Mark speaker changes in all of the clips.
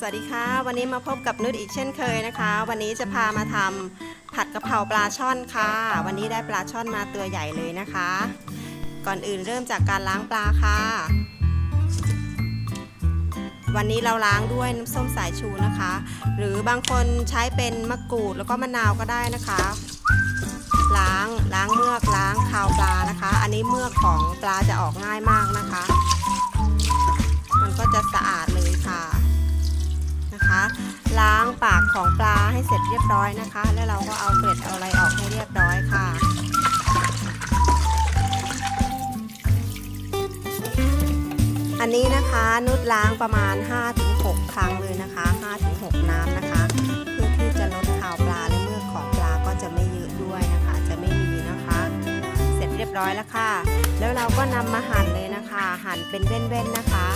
Speaker 1: สวัสดีค่ะ วันนี้มาพบกับนุชอีกเช่นเคยนะคะ วันนี้จะพามาทำผัดกะเพราปลาช่อนค่ะ วันนี้ได้ปลาช่อนมาตัวใหญ่เลยนะคะ ก่อนอื่นเริ่มจากการล้างปลาค่ะ วันนี้เราล้างด้วยน้ำส้มสายชูนะคะ หรือบางคนใช้เป็นมะกรูดแล้วก็มะนาวก็ได้นะคะ ล้างล้างเมือกล้างคาวปลานะคะ อันนี้เมือกของปลาจะออกง่ายมากนะคะ ของปลาให้เสร็จเรียบร้อยนะคะ แล้วเราก็เอาเกล็ดเอาอะไรออกให้เรียบร้อยค่ะอันนี้นะคะนุชล้างประมาณ 5-6 ครั้งเลยนะคะ5-6 น้ำนะคะ เพื่อที่จะลดคาวปลาและเมือกของปลาก็จะไม่เยอะด้วยนะคะ จะไม่มีนะคะ เสร็จเรียบร้อยแล้วค่ะ แล้วเราก็นำมาหั่นเลยนะคะ หั่นเป็นเว้นๆนะคะ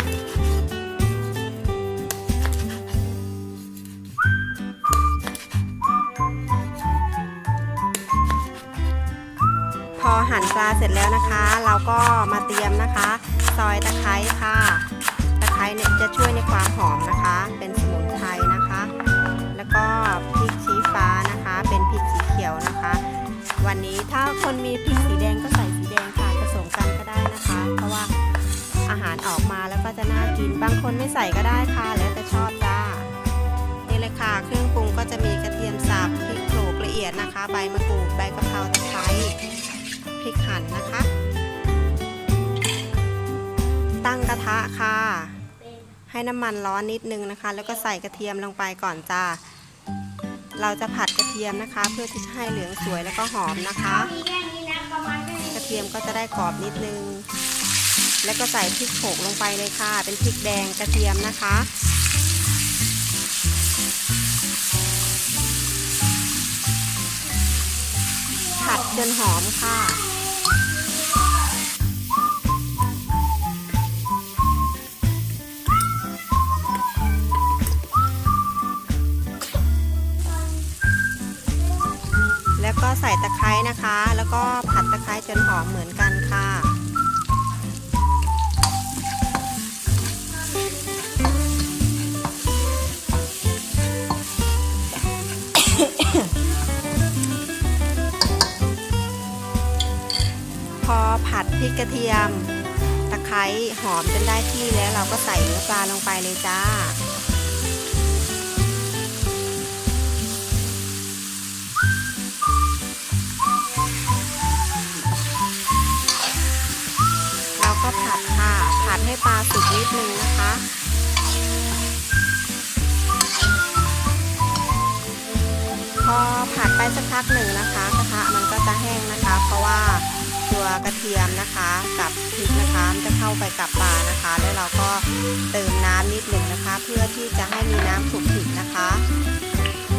Speaker 1: หั่นปลาเสร็จแล้วนะคะ เราก็มาเตรียมนะคะ ซอยตะไคร้ค่ะ ตะไคร้เนี่ยจะช่วยในความหอมนะคะ เป็นสมุนไพรนะคะ แล้วก็พริกชี้ฟ้านะคะ เป็นพริกสีเขียวนะคะ วันนี้ถ้าคนมีพริกสีแดงก็ใส่สีแดงค่ะผสมกันก็ได้นะคะ เพราะว่าอาหารออกมาแล้วก็จะน่ากิน บางคนไม่ใส่ก็ได้ค่ะ แล้วแต่ชอบจ้านี่เลยค่ะ เครื่องปรุงก็จะมีกระเทียมสับพริกโขลกละเอียดนะคะ ใบมะกรูดใบกะเพราตะไคร้ พริกหั่นนะคะ ตั้งกระทะค่ะ ให้น้ำมันร้อนนิดนึงนะคะ แล้วก็ใส่กระเทียมลงไปก่อนจ้า เราจะผัดกระเทียมนะคะ เพื่อที่จะให้เหลืองสวยแล้วก็หอมนะคะ กระเทียมก็จะได้กรอบนิดนึง แล้วก็ใส่พริกโขลกลงไปเลยค่ะ เป็นพริกแดงกระเทียมนะคะผัดจนหอมค่ะ นะคะ แล้วก็ผัดตะไคร้จนหอมเหมือนกันค่ะ พอผัดพริกกระเทียม ตะไคร้หอมจนได้ที่แล้วเราก็ใส่เนื้อปลาลงไปเลยจ้าเรา ให้ปลาสุกนิดนึงนะคะ พอผัดไปสักพักหนึ่งนะคะกระทะมันก็จะแห้งนะคะ เพราะว่าตัวกระเทียมนะคะกับพริกนะคะจะเข้าไปกับปลานะคะ แล้วเราก็เติมน้ำนิดหนึ่งนะคะ เพื่อที่จะให้มีน้ำขลุกขิกนะคะ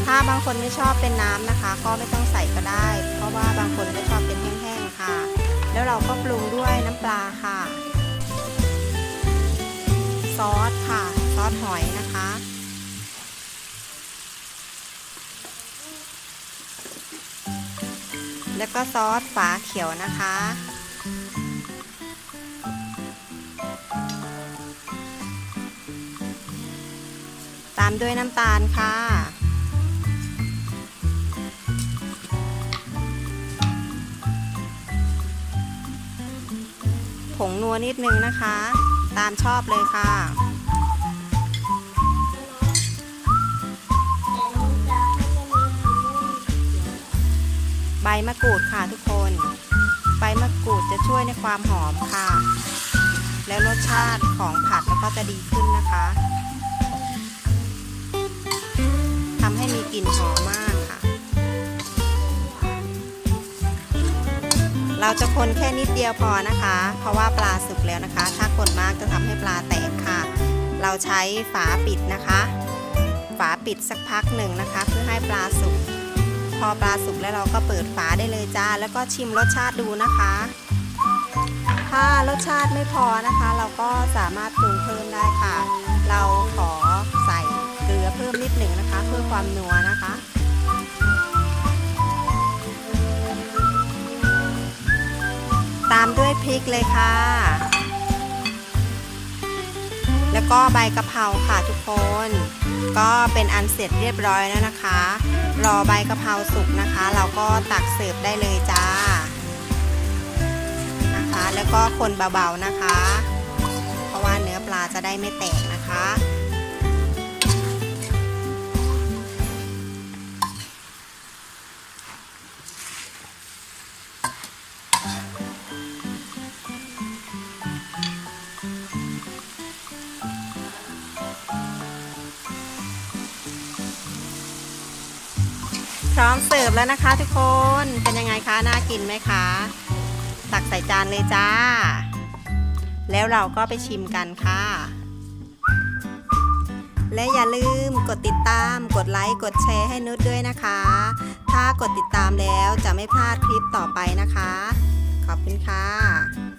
Speaker 1: ถ้าบางคนไม่ชอบเป็นน้ำนะคะ ก็ไม่ต้องใส่ก็ได้ เพราะว่าบางคนก็ชอบเป็นแห้งๆค่ะ แล้วเราก็ปรุงด้วยน้ำปลาค่ะ อสค่ะ ซอสหอยนะคะ แล้วก็ซอสฝาเขียวนะคะ ตามด้วยน้ำตาลค่ะผงนัวนิดนึงนะคะ ตามชอบเลยค่ะ ใบมะกรูดค่ะทุกคน ใบมะกรูดจะช่วยในความหอมค่ะ แล้วรสชาติของผัดก็จะดีขึ้นนะคะทำให้มีกลิ่นหอมมาก เราจะคนแค่นิดเดียวพอนะคะ เพราะว่าปลาสุกแล้วนะคะ ถ้าคนมากจะทำให้ปลาแตกค่ะ เราใช้ฝาปิดนะคะ ฝาปิดสักพักหนึ่งนะคะ เพื่อให้ปลาสุก พอปลาสุกแล้วเราก็เปิดฝาได้เลยจ้า แล้วก็ชิมรสชาติดูนะคะ ถ้ารสชาติไม่พอนะคะ เราก็สามารถปรุงเพิ่มได้ค่ะ เราขอใส่เกลือเพิ่มนิดหนึ่งนะคะ เพื่อความนัวนะคะามด้วยพริกเลยค่ะ แล้วก็ใบกะเพราค่ะทุกคน ก็เป็นอันเสร็จเรียบร้อยแล้วนะคะ รอใบกะเพราสุกนะคะ เราก็ตักเสิร์ฟได้เลยจ้านะคะ แล้วก็คนเบาๆนะคะ เพราะว่าเนื้อปลาจะได้ไม่แตกนะคะ พร้อมเสิร์ฟแล้วนะคะทุกคนเป็นยังไงคะน่ากินไหมคะตักใส่จานเลยจ้า แล้วเราก็ไปชิมกันค่ะ และอย่าลืมกดติดตามกดไลค์กดแชร์ให้นุชด้วยนะคะ ถ้ากดติดตามแล้วจะไม่พลาดคลิปต่อไปนะคะ ขอบคุณค่ะ